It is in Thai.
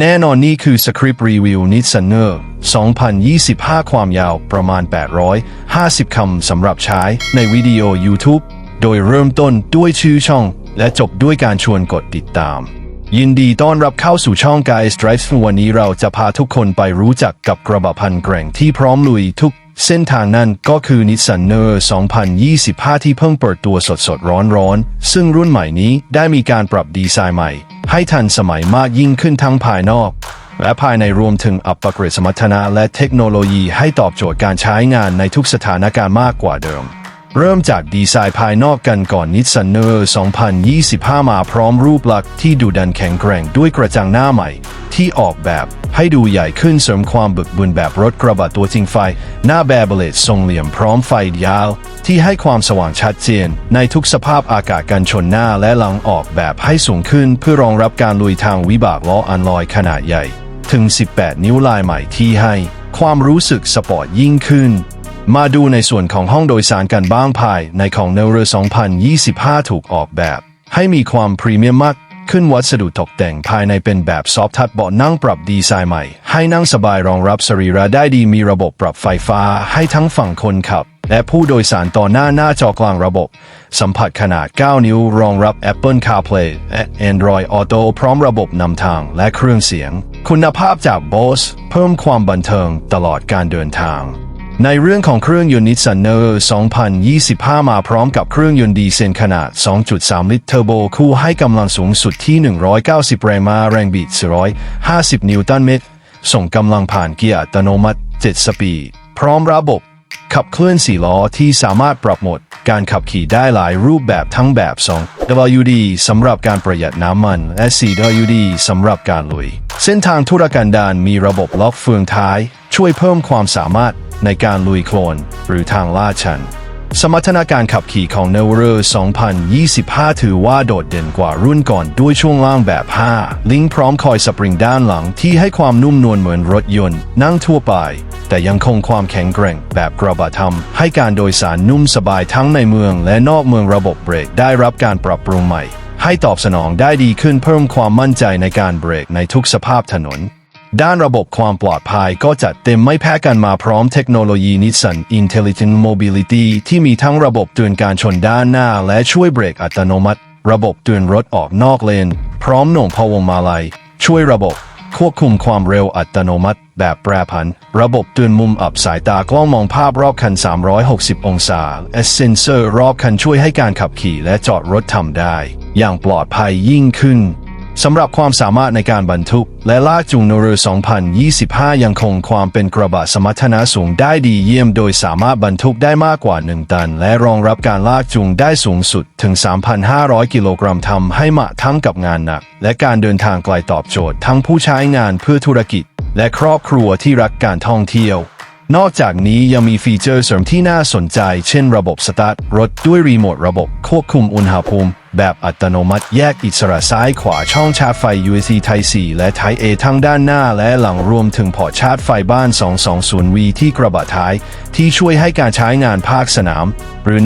แน่นอนนี่คือสคริปต์รีวิวนิสเนอร์2025 ความยาวประมาณ 850 คำสำหรับใช้ในวิดีโอ YouTube โดยเริ่มต้นด้วยชื่อช่อง และจบด้วยการชวนกดติดตาม ยินดีต้อนรับเข้าสู่ช่อง Guys Drive วันนี้เราจะพาทุกคนไปรู้จักกับกระบะพันแกร่งที่พร้อมลุยทุก เส้นทางนั่นก็คือ Nissan n e r 2025 ที่เพิ่งเปิดตัวสดสดร้อนร้อนซึ่งรุ่นใหม่นี้ได้มีการปรับดีไซน์ใหม่ ให้ทันสมัยมากยิ่งขึ้นทั้งภายนอก และภายในรวมถึงอัปเกรดสมรรถนะและเทคโนโลยีให้ตอบโจทย์การใช้งานในทุกสถานการณ์มากกว่าเดิม เริ่มจากดีไซน์ภายนอกกันก่อนนิสสันเนอ2025 มาพร้อมรูปลักษณ์ที่ดูดันแข็งแกร่งด้วยกระจังหน้าใหม่ ที่ออกแบบ ให้ดูใหญ่ขึ้นเสริมความบึกบึนแบบรถกระบะตัวจริงไฟ หน้าแบบเลตทรงเหลี่ยมพร้อมไฟยาว ที่ให้ความสว่างชัดเจน ในทุกสภาพอากาศกันชนหน้าและหลังออกแบบให้สูงขึ้น เพื่อรองรับการลุยทางวิบากล้ออันลอยขนาดใหญ่ ถึง 18 นิ้วลายใหม่ที่ให้ ความรู้สึกสปอร์ตยิ่งขึ้นมาดูในส่วนของห้องโดยสารกันบ้างภายในของเนเรอ2025 ถูกออกแบบ ให้มีความพรีเมียมมาก ขึ้นวัสดุตกแต่งภายในเป็นแบบซอฟทัชเบาะนั่งปรับดีไซน์ใหม่ ให้นั่งสบายรองรับสรีระได้ดีมีระบบปรับไฟฟ้าให้ทั้งฝั่งคนขับ และผู้โดยสารต่อหน้าหน้าจอกลางระบบ สัมผัสขนาด 9 นิ้ว รองรับ Apple CarPlay และ Android Auto พร้อมระบบนำทางและเครื่องเสียง คุณภาพจาก Bose เพิ่มความบันเทิงตลอดการเดินทาง ในเรื่องของเครื่องยนต์นิสสันเนอร์2025 มาพร้อมกับเครื่องยนต์ดีเซลขนาด 2.3 ลิตรเทอร์โบคู่ให้กำลังสูงสุดที่ 190 แรงม้าแรงบิด 450 นิวตันเมตร ส่งกำลังผ่านเกียร์อัตโนมัติ 7 สปีด พร้อมระบบ ขับเคลื่อน4ล้อที่สามารถปรับโหมด การขับขี่ได้หลายรูปแบบทั้งแบบ 2 WD สำหรับการประหยัดน้ำมัน และ 4WD สำหรับการลุย เส้นทางธุรกันดารมีระบบล็อกเฟืองท้าย ช่วยเพิ่มความสามารถ ในการลุยโคลนหรือทางลาดชัน สมรรถนะการขับขี่ของ n e w e r 2025 ถือว่าโดดเด่นกว่ารุ่นก่อนด้วยช่วงล่างแบบ 5 ลิงก์พร้อมคอยสปริงด้านหลังที่ให้ความนุ่มนวลเหมือนรถยนต์ นั่งทั่วไป แต่ยังคงความแข็งแกร่งแบบกระบะทำให้การโดยสารนุ่มสบายทั้งในเมืองและนอกเมืองระบบเบรกได้รับการปรับปรุงใหม่ให้ตอบสนองได้ดีขึ้นเพิ่มความมั่นใจในการเบรกในทุกสภาพถนน ด้านระบบความปลอดภัยก็จัดเต็มไม่แพ้กันมาพร้อมเทคโนโลยี Nissan Intelligent Mobility ที่มีทั้งระบบเตือนการชนด้านหน้า และช่วยเบรกอัตโนมัติ ระบบเตือนรถออกนอกเลน พร้อมหน่วงพวงมาลัย ช่วยระบบ ควบคุมความเร็วอัตโนมัติ แบบแปรผัน ระบบเตือนมุมอับสายตากล้องมองภาพรอบคัน 360 องศาและเซนเซอร์รอบคันช่วยให้การขับขี่และจอดรถทำได้ อย่างปลอดภัยยิ่งขึ้น สำหรับความสามารถในการบรรทุก และลากจูงโนเร2025 ยังคงความเป็นกระบะสมรรถนะสูงได้ดีเยี่ยม โดยสามารถบรรทุกได้มากกว่า 1 ตัน และรองรับการลากจูงได้สูงสุดถึง 3,500 กิโลกรัมทำให้เหมาะทั้งกับงานหนัก และการเดินทางไกลตอบโจทย์ ทั้งผู้ใช้งานเพื่อธุรกิจ และครอบครัวที่รักการท่องเที่ยวนอกจากนี้ยังมีฟีเจอร์เสริมที่น่าสนใจ เช่นระบบสตาร์ทรถด้วยรีโมทระบบควบคุมอุณหภูมิ แบบอัตโนมัติแยกอิสระซ้ายขวาช่องชาร์จไฟ USB Type C และ Type A ทั้งด้านหน้าและหลังรวมถึงพอร์ตชาร์จไฟบ้าน 220V ที่กระบะท้าย ที่ช่วยให้การใช้งานภาคสนามหรือ